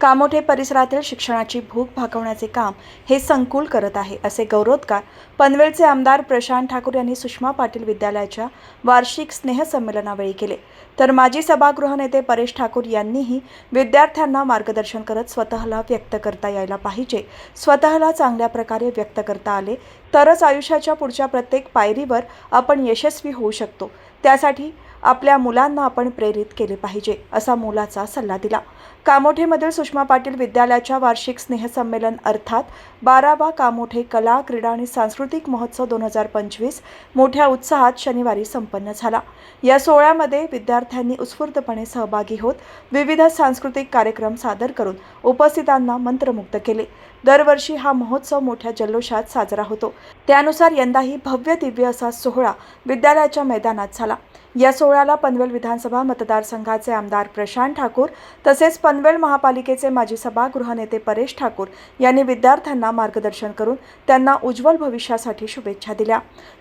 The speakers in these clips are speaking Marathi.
कामोठे परिसरातील शिक्षणाची भूक भागवण्याचे काम हे संकुल करत आहे असे गौरवोद्गार पनवेलचे आमदार प्रशांत ठाकूर यांनी सुषमा पाटील विद्यालयाच्या वार्षिक स्नेहसंमेलनावेळी केले. तर माजी सभागृह नेते परेश ठाकूर यांनीही विद्यार्थ्यांना मार्गदर्शन करत स्वतःला व्यक्त करता यायला पाहिजे स्वतःला चांगल्या प्रकारे व्यक्त करता आले तरच आयुष्याच्या पुढच्या प्रत्येक पायरीवर आपण यशस्वी होऊ शकतो. त्यासाठी आपल्या मुलांना आपण प्रेरित केले पाहिजे असा मोलाचा सल्ला दिला. कामोठेमधील सुषमा पाटील विद्यालयाच्या वार्षिक स्नेहसंमेलन अर्थात बारावा कामोठे कला क्रीडा आणि सांस्कृतिक महोत्सव दोन हजार पंचवीस मोठ्या उत्साहात शनिवारी संपन्न झाला. या सोहळ्यामध्ये विद्यार्थ्यांनी उत्स्फूर्तपणे सहभागी होत विविध सांस्कृतिक कार्यक्रम सादर करून उपस्थितांना मंत्रमुग्ध केले. दरवर्षी हा महोत्सव मोठ्या जल्लोषात साजरा होतो. त्यानुसार यंदाही भव्य दिव्य असा सोहळा विद्यालयाच्या मैदानात झाला. या सोहळ्याला पनवेल विधानसभा मतदारसंघाचे आमदार प्रशांत ठाकूर तसेच पनवेल महापालिकेचे माजी सभागृह नेते परेश ठाकूर यांनी विद्यार्थ्यांना मार्गदर्शन करून त्यांना उज्ज्वल भविष्यासाठी शुभेच्छा दिल्या.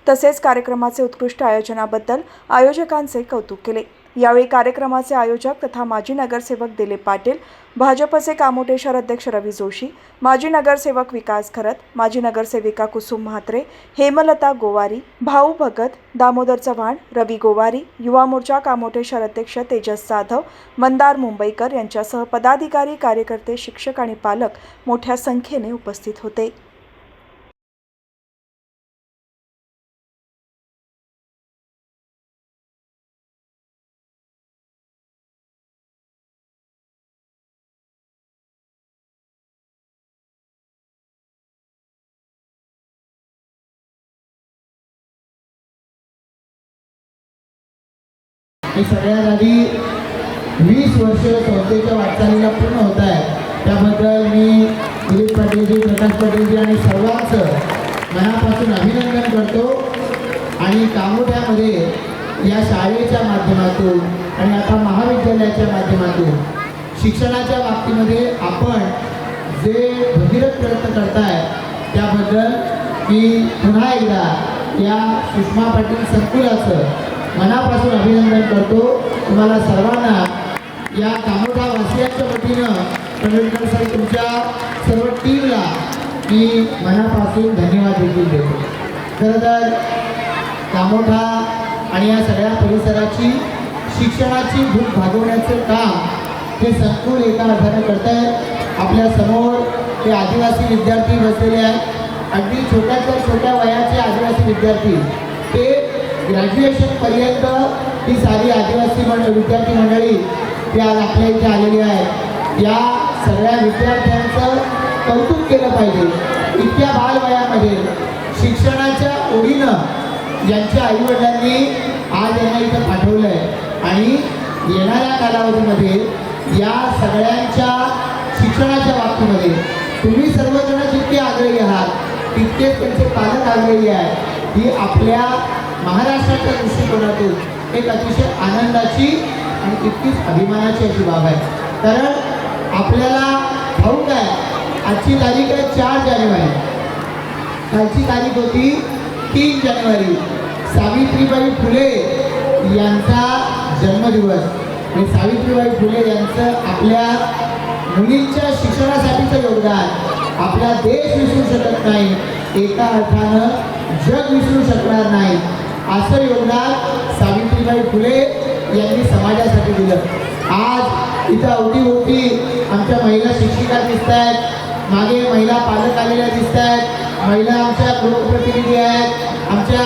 तसेच कार्यक्रमाचे उत्कृष्ट आयोजनाबद्दल आयोजकांचे कौतुक केले. यावेळी कार्यक्रमाचे आयोजक तथा माजी नगरसेवक दिलीप पाटील भाजपचे कामोटे अध्यक्ष रवी जोशी माजी नगरसेवक विकास खरत माजी नगरसेविका कुसुम म्हात्रे हेमलता गोवारी भाऊ भगत दामोदर चव्हाण रवी गोवारी युवा मोर्चा कामोटे अध्यक्ष तेजस जाधव मंदार मुंबईकर यांच्यासह पदाधिकारी कार्यकर्ते शिक्षक आणि पालक मोठ्या संख्येने उपस्थित होते. हे सगळ्यात आधी वीस वर्ष संस्थेच्या वाटचालीला पूर्ण होत आहे त्याबद्दल मी दिलीप पाटीलजी प्रकाश पाटीलजी आणि सर्वांचं मनापासून अभिनंदन करतो. आणि कामोठ्यामध्ये या शाळेच्या माध्यमातून आणि आता महाविद्यालयाच्या माध्यमातून शिक्षणाच्या बाबतीमध्ये आपण जे भगीरथ प्रयत्न करताय त्याबद्दल मी पुन्हा एकदा या सुषमा पाटील संकुलाचं मनापासून अभिनंदन करतो. तुम्हाला सर्वांना या कामोठा वासियांच्या वतीनं पनवेलकर सर तुमच्या सर्व टीमला मी मनापासून धन्यवाद देखील देतो. खरं तर कामोठा आणि या सगळ्या परिसराची शिक्षणाची भूक भागवण्याचं काम हे संकुल एका अर्थानं करत आहे आपल्यासमोर ते आदिवासी विद्यार्थी बसलेले आहेत. अगदी छोट्याच्या छोट्या वयाचे आदिवासी विद्यार्थी. ते ग्रॅज्युएशनपर्यंत ही सारी आदिवासी मंडळ विद्यार्थी मंडळी ती आज आपल्या इथे आलेली आहे. या सगळ्या विद्यार्थ्यांचं कौतुक केलं पाहिजे. इतक्या बालवयामध्ये शिक्षणाच्या ओढीनं ज्यांच्या आईवडिलांनी आज यांना इथं पाठवलं आहे आणि येणाऱ्या कालावधीमध्ये या सगळ्यांच्या शिक्षणाच्या बाबतीमध्ये तुम्ही सर्वजण जितके आग्रही आहात तितकेच त्यांचे पालक आग्रही आहेत. ही आपल्या महाराष्ट्राच्या दृष्टिकोनातून एक अतिशय आनंदाची आणि तितकीच अभिमानाची अशी बाब आहे. कारण आपल्याला ठाऊक आहे. आजची तारीख आहे चार जानेवारी. कालची तारीख होती तीन जानेवारी. सावित्रीबाई फुले यांचा जन्मदिवस. आणि सावित्रीबाई फुले यांचं आपल्या मुलींच्या शिक्षणासाठीचं योगदान. आपला देश विसरू शकत नाही. एका अर्थानं जग विसरू शकणार नाही. असं योगदान सावित्रीबाई फुले यांनी समाजासाठी दिलं. आज इथं अवतीभोवती आमच्या महिला शिक्षिका दिसत आहेत मागे महिला पालक आलेल्या दिसत आहेत महिला आमच्या लोकप्रतिनिधी आहेत. आमच्या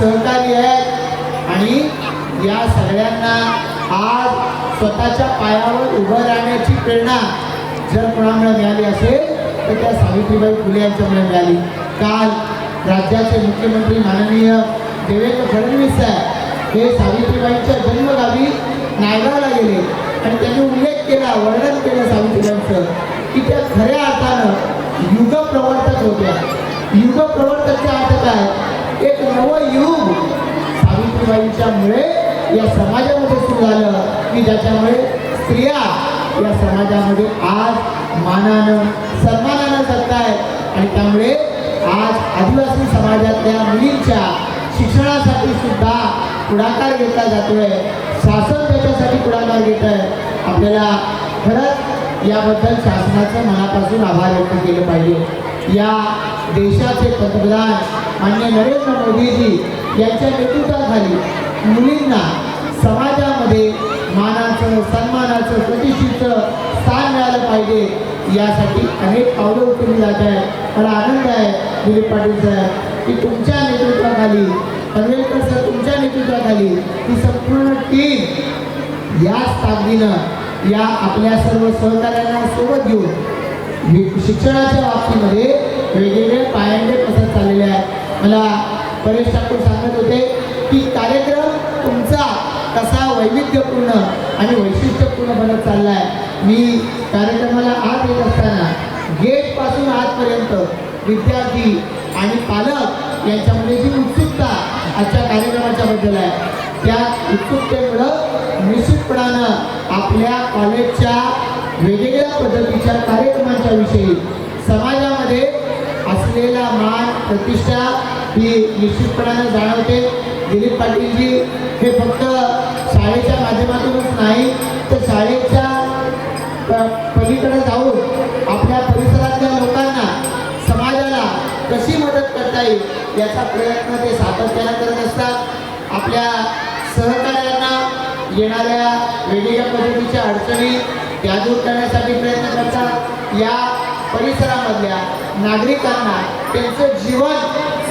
सहकारी आहेत. आणि या सगळ्यांना आज स्वतःच्या पायावर उभं राहण्याची प्रेरणा जर कोणामुळे मिळाली असेल तर त्या सावित्रीबाई फुले यांच्यामुळे मिळाली. काल राज्याचे मुख्यमंत्री माननीय देवेंद्र फडणवीस साहेब हे सावित्रीबाईंच्या जन्मगावी नायगावला गेले. आणि त्यांनी उल्लेख केला वर्णन केलं सावित्रीबाईंचं की त्या खऱ्या अर्थानं युगप्रवर्तक होत्या. युगप्रवर्तकचा अर्थ काय? एक नवं युग सावित्रीबाईंच्यामुळे या समाजामध्ये सुरू झालं की ज्याच्यामुळे स्त्रिया या समाजामध्ये आज मानानं सन्मानानं जगत आहेत आणि त्यामुळे आज आदिवासी समाजातल्या मुलींच्या शिक्षणासाठी सुद्धा पुढाकार घेतला जातोय. शासन त्याच्यासाठी पुढाकार घेत आहे आपल्याला खरंच याबद्दल शासनाचं मनापासून आभार व्यक्त केलं पाहिजे. या देशाचे पंतप्रधान मान्य नरेंद्र मोदीजी यांच्या नेतृत्वाखाली मुलींना समाजामध्ये मानाचं सन्मानाचं प्रतिष्ठेचं स्थान मिळालं पाहिजे. यासाठी अनेक पावलं उचलली जात आहे मला आनंद आहे दिलीप पाटील साहेब की तुमच्या नेतृत्वाखाली पनवेलकर सर तुमच्या नेतृत्वाखाली ही संपूर्ण टीम याच ताकदीनं या आपल्या सर्व सहकार्यांना सोबत घेऊन शिक्षणाच्या बाबतीमध्ये वेगवेगळे पायंडे पसरत चाललेले आहेत. मला परेश ठाकूर सांगत होते की कार्यक्रम तुमचा कसा वैविध्यपूर्ण आणि वैशिष्ट्यपूर्ण बनत चालला आहे मी कार्यक्रमाला आत येत असताना गेटपासून आजपर्यंत विद्यार्थी आणि पालक यांच्यामध्ये जी उत्सुकता आजच्या कार्यक्रमाच्या बद्दल आहे. त्या उत्सुकतेमुळं निश्चितपणानं आपल्या कॉलेजच्या वेगवेगळ्या पद्धतीच्या कार्यक्रमांच्या विषयी समाजामध्ये असलेला मान प्रतिष्ठा ही निश्चितपणानं जाणवते. दिलीप पाटीलजी हे फक्त शाळेच्या माध्यमातूनच नाही तर शाळेच्या पलीकडे जाऊन आपल्या परिसरात जाईल याचा प्रयत्न ते सातत्यानं करत असतात. आपल्या सहकार्यांना येणाऱ्या वेगवेगळ्या पद्धतीच्या अडचणी त्या दूर करण्यासाठी प्रयत्न करतात. या परिसरामधल्या नागरिकांना त्यांचं जीवन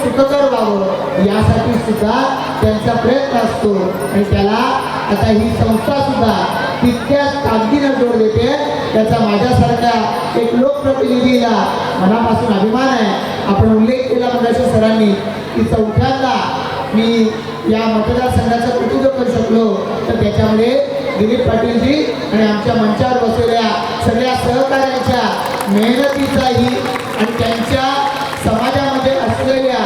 सुखकर व्हावं यासाठी सुद्धा त्यांचा प्रयत्न असतो. आणि त्याला आता ही संस्था सुद्धा तितक्याच ताकदीनं जोड देते. त्याचा माझ्यासारख्या एक लोकप्रतिनिधीला मनापासून अभिमान आहे. आपण उल्लेख केला मगाशी सरांनी की चौथ्यांदा मी या मतदारसंघाचं प्रतिनिधित्व करू शकलो. तर त्याच्यामध्ये दिलीप पाटीलजी आणि आमच्या मंचावर बसलेल्या सगळ्या सहकार्यांच्या मेहनतीचाही आणि त्यांच्या समाजामध्ये असलेल्या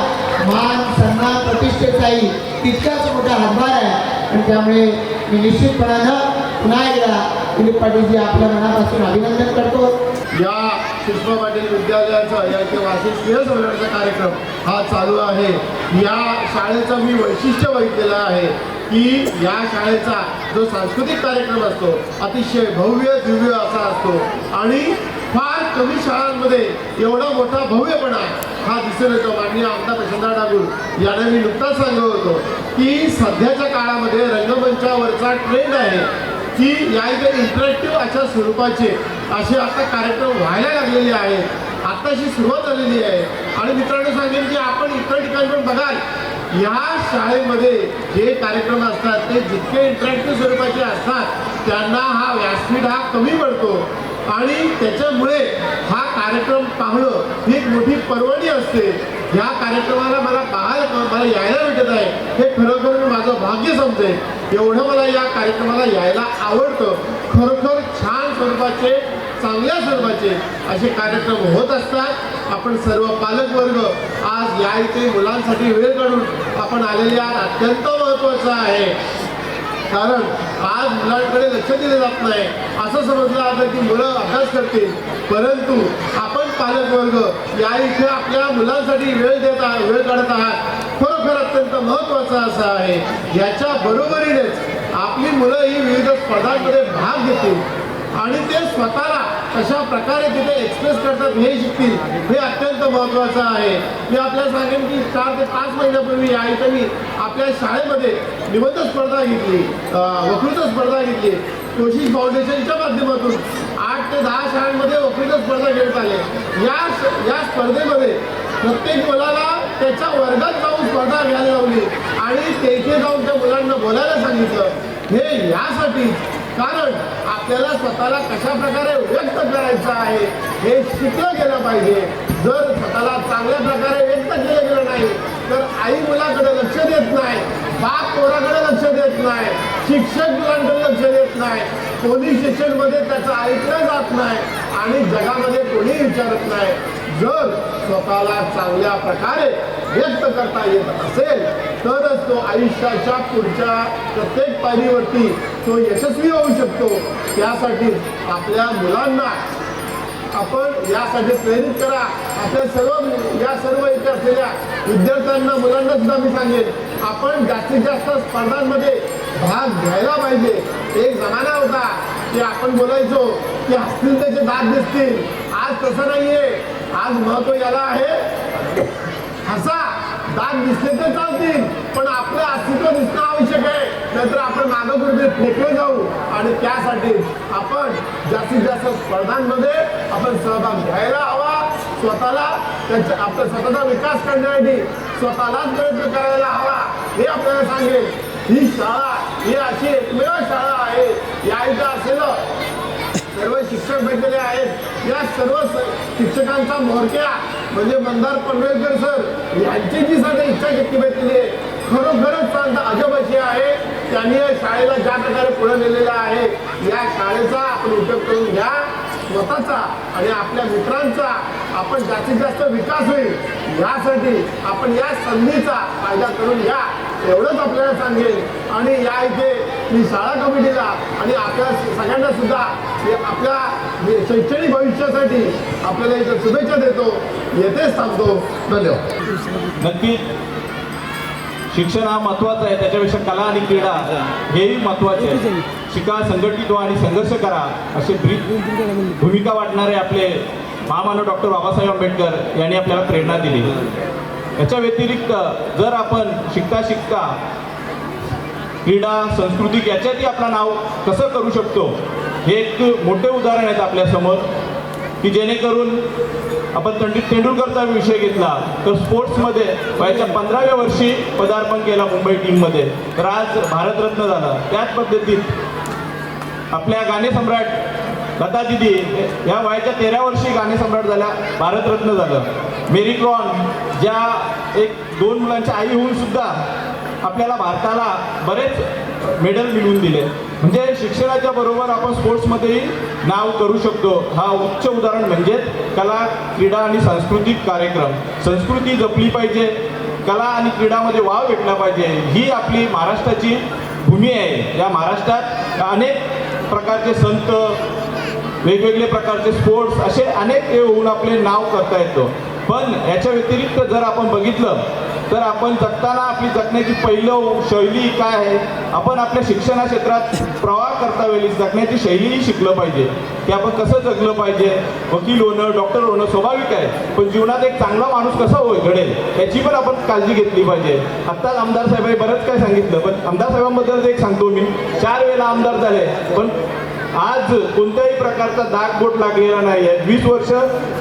मान सन्मान प्रतिष्ठेचाही तितकाच मोठा हातभार आहे. आणि त्यामुळे मी निश्चितपणानं पुन्हा एकदा दिलीप पाटीलजी आपल्या मनापासून अभिनंदन करतो. या सुषमा पाटील विद्यालयाचा या इथे वार्षिक स्नेहसंमेलनाचा कार्यक्रम हा चालू आहे. या शाळेचं मी वैशिष्ट्य बघितलेलं आहे की या शाळेचा जो सांस्कृतिक कार्यक्रम असतो अतिशय भव्य दिव्य असा असतो. आणि फार कमी शाळांमध्ये एवढा मोठा भव्यपणा हा दिसून येतो. माननीय आमदार प्रशांत ठाकूर यांना मी नुकताच सांगत होतो की सध्याच्या काळामध्ये रंगमंचावरचा ट्रेंड आहे. की या इथे इंटरॅक्टिव्ह अशा स्वरूपाचे असे आता कार्यक्रम व्हायला लागलेले आहेत आत्ताशी सुरुवात झालेली आहे. आणि मित्रांनो सांगेन की आपण इतर ठिकाणी पण बघाल या शाळेमध्ये जे कार्यक्रम असतात ते जितके इंटरॅक्टिव्ह स्वरूपाचे असतात त्यांना हा व्यासपीठ हा कमी पडतो. आणि त्याच्यामुळे हा कार्यक्रम पाहणं ही एक मोठी पर्वणी असते. या कार्यक्रमाला मला पाहायला मला यायला भेटत आहे. हे खरोखर माझं भाग्य समजेल. एवढं मला या कार्यक्रमाला यायला आवडतं. खरोखर छान स्वरूपाचे चांगल्या स्वरूपाचे असे कार्यक्रम होत असतात. आपण सर्व पालकवर्ग आज या इथे मुलांसाठी वेळ काढून आपण आलेले आज अत्यंत महत्त्वाचं आहे. कारण आज मुलांकडे लक्ष दिलं जात नाही. असं समजलं जातं की मुलं अभ्यास करतील. परंतु आपण पालकवर्ग या इथे आपल्या मुलांसाठी वेळ देत आहात वेळ काढत आहात. खरोखर अत्यंत महत्त्वाचा असं आहे. याच्या बरोबरीनेच आपली मुलं ही विविध स्पर्धांमध्ये भाग घेतील. आणि ते स्वतःला कशा प्रकारे तिथे एक्सप्रेस करतात हे शिकतील हे अत्यंत महत्त्वाचं आहे. मी आपल्याला सांगेन की चार ते पाच महिन्यापूर्वी या इथं मी आपल्या शाळेमध्ये निबंध स्पर्धा घेतली अं, वक्तृत्व स्पर्धा घेतली. कोशिश फाउंडेशनच्या माध्यमातून. ते दहा शाळांमध्ये वक्तृत्व स्पर्धा घेण्यात आले. या या स्पर्धेमध्ये प्रत्येक मुलाला त्याच्या वर्गात जाऊन स्पर्धा घ्यायला लावली. आणि तेथे जाऊन त्या मुलांना बोलायला सांगितलं. हे यासाठी कारण आपल्याला स्वतःला कशा प्रकारे व्यक्त करायचं आहे हे शिकलं गेलं पाहिजे. जर स्वतःला चांगल्या प्रकारे व्यक्त केलं गेलं नाही तर आई मुलाकडे लक्ष देत नाही बाप पोराकडे लक्ष देत नाही शिक्षक मुलांकडे लक्ष नाही. पोलीस स्टेशनमध्ये त्याचं ऐकलं जात नाही आणि जगामध्ये कोणी विचारत नाही. जर स्वतःला चांगल्या प्रकारे व्यक्त करता येत असेल तरच तो आयुष्याच्या पुढच्या प्रत्येक पायरीवरती तो यशस्वी होऊ शकतो. त्यासाठी आपल्या मुलांना आपण यासाठी प्रेरित करा. आपल्या सर्व या सर्व इथे असलेल्या विद्यार्थ्यांना मुलांना सुद्धा मी सांगेन आपण जास्तीत जास्त स्पर्धांमध्ये भाग घ्यायला पाहिजे. एक जमाना होता की आपण बोलायचो की हसतील त्याचे दात दिसतील. आज तसं नाहीये. आज महत्त्व याला आहे हसा. दात दिसले तर चालतील पण आपलं अस्तित्व दिसणं आवश्यक आहे. नंतर आपण मागं कुठे फेकले जाऊ. आणि त्यासाठी आपण जास्तीत जास्त स्पर्धांमध्ये आपण सहभाग घ्यायला हवा. स्वतःला त्यांच्या आपला स्वतःचा विकास करण्यासाठी स्वतःलाच प्रयत्न करायला हवा हे आपल्याला सांगेल. ही शाळा ही अशी एकमेव शाळा आहे. या इथं सर्व शिक्षक भेटलेले आहेत. या सर्व स- शिक्षकांचा मोर्चा म्हणजे मंदार पनवेलकर सर यांची जी सध्या इच्छा शक्ती भेटलेली आहे. खरोखरच सांगता अजब अशी आहे. त्यांनी या शाळेला ज्या प्रकारे पुढे नेलेला आहे या शाळेचा आपण उपयोग करून घ्या. स्वतःचा आणि आपल्या मित्रांचा. आपण जास्तीत जास्त विकास होईल. यासाठी आपण या संधीचा फायदा करून घ्या एवढंच आपल्याला सांगेल आणि या इथे मी शाळा कमिटीला आणि आपल्या सगळ्यांना सुद्धा आपल्या शैक्षणिक भविष्यासाठी आपल्याला इथं शुभेच्छा देतो. येथेच सांगतो धन्यवाद. नक्की शिक्षण हा महत्त्वाचा आहे. त्याच्यापेक्षा कला आणि क्रीडा हेही महत्त्वाचे आहे. शिका संघटित व्हा आणि संघर्ष करा असे भूमिका वाटणारे आपले महामानव डॉक्टर बाबासाहेब आंबेडकर यांनी आपल्याला प्रेरणा दिली. याच्या व्यतिरिक्त जर आपण शिकता शिकता क्रीडा सांस्कृतिक याच्यातही आपलं नाव कसं करू शकतो हे एक मोठे उदाहरण आहेत आपल्यासमोर की जेणेकरून आपण पंडित तेंडुलकरचा विषय घेतला तर स्पोर्ट्समध्ये वयाच्या पंधराव्या वर्षी पदार्पण केला मुंबई टीममध्ये. तर आज भारतरत्न झाला. त्याच पद्धतीत आपल्या गाणे सम्राट लता दिदी या वयाच्या तेरा वर्षी गाणे सम्राट झाल्या. भारतरत्न झालं. मेरी क्रॉन ज्या एक दोन मुलांच्या आई होऊन सुद्धा आपल्याला भारताला बरेच मेडल मिळवून दिले. म्हणजे शिक्षणाच्या बरोबर आपण स्पोर्ट्समध्येही नाव करू शकतो. हा उच्च उदाहरण म्हणजेच कला क्रीडा आणि सांस्कृतिक कार्यक्रम. संस्कृती जपली पाहिजे. कला आणि क्रीडामध्ये वाव भेटला पाहिजे. ही आपली महाराष्ट्राची भूमी आहे. या महाराष्ट्रात अनेक प्रकारचे संत वेगवेगळे प्रकारचे स्पोर्ट्स असे अनेक हे होऊन आपले नाव करता येतं. पण याच्या व्यतिरिक्त जर आपण बघितलं तर आपण जगताना आपली जगण्याची पहिलं शैली काय आहे? आपण आपल्या शिक्षणा क्षेत्रात प्रवाह करता वेळी जगण्याची शैलीही शिकलं पाहिजे. की आपण कसं जगलं पाहिजे? वकील होणं डॉक्टर होणं स्वाभाविक आहे. पण जीवनात एक चांगला माणूस कसा होय घडेल? याची पण आपण काळजी घेतली पाहिजे. आत्ताच आमदार साहेबांनी बरंच काय सांगितलं पण आमदार साहेबांबद्दल एक सांगतो मी. चार वेळेला आमदार झाले पण आज कोणत्याही प्रकारचा दाग बोट लागलेला नाही आहे वीस वर्ष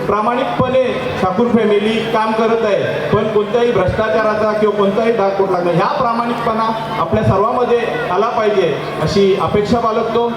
प्रामाणिकपणे ठाकूर फॅमिली काम करत आहे. पण कोणत्याही भ्रष्टाचाराचा किंवा कोणताही दाग बोट लागला ह्या प्रामाणिकपणा आपल्या सर्वांमध्ये आला पाहिजे अशी अपेक्षा बाळगतो.